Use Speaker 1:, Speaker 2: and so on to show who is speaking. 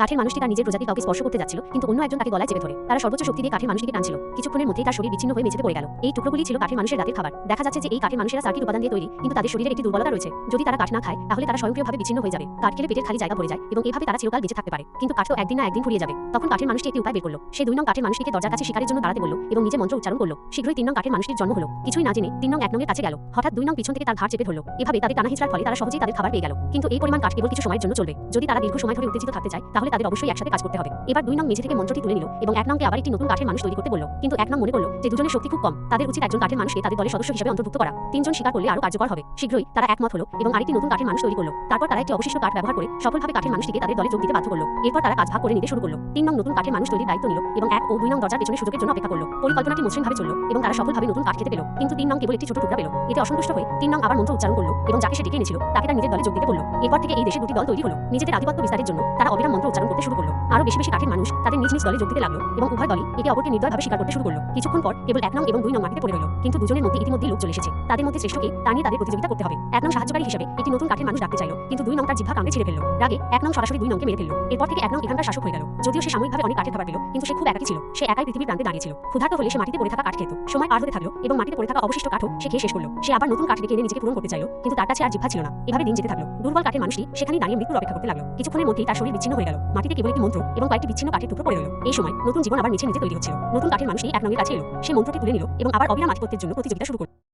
Speaker 1: কাঠের মানুষটি তার নিজের প্রজাতি কাউকে স্পর্শ করতে যাচ্ছিল, কিন্তু অন্য একজন তাকে গলায় চেপে ধরে। তারা সর্বোচ্চ শক্তি দিয়ে কাঠের মানুষটিকে টানছিল। কিছুক্ষণের মধ্যেই তার শরীর বিচ্ছিন্ন হয়ে মেঝেতে পড়ে গেল। এই টুকরোগুলি ছিল কাঠের মানুষের রাতের খাবার। দেখা যাচ্ছে যে এই কাঠের মানুষেরা সার্কিট উপাদান দিয়ে তৈরি, কিন্তু তাদের শরীরের একটি দুর্বলতা রয়েছে। যদি তারা কাঠ না খায়, তাহলে তারা স্বয়ংক্রিয়ভাবে বিচ্ছিন্ন হয়ে যাবে। কাঠ খেলে পেটের খালি জায়গা ভরে যায়, এবং এভাবে তারা চিরকাল বেঁচে থাকতে পারে। কিন্তু কাঠ তো একদিন না একদিন ফুরিয়ে যাবে। তখন কাঠের মানুষটি একটি উপায় বের করল। সে দুই নং কাঠের মানুষটিকে দরজার কাছে শিকারের জন্য দাঁড়াতে বলল, এবং নিজে মন্ত্র উচ্চারণ করল। শীঘ্রই তিন নং কাঠের মানুষটির জন্ম হলো। কিছুই না জেনে তিন নং এক নংয়ের কাছে গেল। হঠাৎ দুই নং পিছন থেকে তার ঘাড় চেপে ধরলো। এভাবে তাদের টানা হিচড়ার ফলে তারা সহজেই তাদের খাবার পেয়ে গেল। কিন্তু এই পরিমাণ কাঠ কেবল কিছু সময়ের জন্য চলবে। যদি তারা দীর্ঘ সময় ধরে উত্তেজিত থাকতে চায়, তাহলে তাদের অবশ্যই একসাথে কাজ করতে হবে। এবার দুই নং মেঝে থেকে মন্ত্রটি তুলে নিল এবং এক নংকে আবার একটি নতুন কাঠের মানুষ তৈরি করতে বলল। কিন্তু এক নং মনে করল যে দুজনের শক্তি খুব কম। তাদের উচিত একজন কাঠের মানুষকে তাদের দলের সদস্য হিসেবে অন্তর্ভুক্ত করা। তিনজন স্বীকার করলে আরও কার্যকর হবে। শীঘ্রই তারা একমত হলো এবং আরেকটি নতুন কাঠের মানুষ তৈরি করল। তারপর তারা একটি অবশিষ্ট কাঠ ব্যবহার করে সফলভাবে কাঠের মানুষটিকে তাদের দলে যোগ দিতে বাধ্য করল। এরপর তারা কাজ ভাগ করে নিতে শুরু করল। তিন নং নতুন কাঠের মানুষ তৈরির দায়িত্ব নিল এবং এক ও দুই নং দরজার পেছনে সুযোগের জন্য অপেক্ষা করল। পরিকল্পনাটি মসৃণভাবে চলল এবং তারা সফলভাবে নতুন কাঠ খেতে পেল। কিন্তু তিন নং কেবল একটি ছোট টুকরা পেল। এতে অসন্তুষ্ট হয়ে তিন নং আবার মন্ত্র উচ্চারণ করল এবং যাকে সে ডেকে এনেছিল, তাকে তার নিজের দলে যোগ দিতে বলল। এরপর থেকে এই দেশে দুটি দল তৈরি হলো। নিজেদের আধিপত্য বিস্তারের জন্য তারা অবিরাম মন্ত্র উচ্চারণ করতে শুরু করল। আরও বেশি বেশি কাঠের মানুষ তাদের নিজ নিজ দলে যোগ দিতে লাগল এবং উভয় দলই একে অপরকে নির্দয়ভাবে স্বীকার করতে শুরু করল। কিছুক্ষণ পর কেবল এক নং এবং দুই নং মাটিতে পড়ে রইল। কিন্তু দুজনের মধ্যে ইতিমধ্যে লোক চলে এসেছে। তাদের মধ্যে শ্রেষ্ঠকে তা নিয়ে তাদের প্রতিযোগিতা করতে হবে। এক নং সাহায্যকারী হিসেবে একটি নতুন কাঠের মানুষ ডাকতে চাইলো। কিন্তু দুই নং তার জিভা কামড়ে ছিঁড়ে ফেলল। রাগে এক নং সরাসরি দুই নংকে মেরে ফেলল। এরপর থেকে এক নং এখানকার শাসক হয়ে গেল। যদিও সে সাময়িকভাবে অনেক কাঠের খাবার পেল, কিন্তু সে খুব একাকী ছিল। সে একাই পৃথিবীর প্রান্তে দাঁড়িয়েছিল ক্ষুধার্ত হলে সে মাটিতে পড়ে থাকা কাঠ খেত। সময় পার হতে থাকল এবং মাটিতে পড়ে থাকা অবশিষ্ট কাঠও সে খেয়ে শেষ করল। সে আবার নতুন কাঠ ডেকে এনে নিজেকে পূরণ করতে চাইলো, কিন্তু তার কাছে আর জিভা ছিল না। এভাবে দিন যেতে থাকল। দুর্বল কাঠের মানুষটি সেখানে দাঁড়িয়ে মৃত্যুর অপেক্ষা করতে লাগল। কিছুক্ষণের মধ্যেই তার শরীর বিচ্ছিন্ন হয়ে গেল। মাটিতে কেবল একটি মন্ত্র এবং কয়েকটি বিচ্ছিন্ন কাঠের টুকরো পড়ে রইল। এই সময় নতুন জীবন আবার নিচে নিচে তৈরি হচ্ছিল। নতুন কাঠের মানুষ এই এক নঙ্গের কাছে এলো। সে মন্ত্রটি তুলে নিল এবং আবার অবিরাম আধিপত্যের জন্য প্রতিযোগিতা শুরু করল।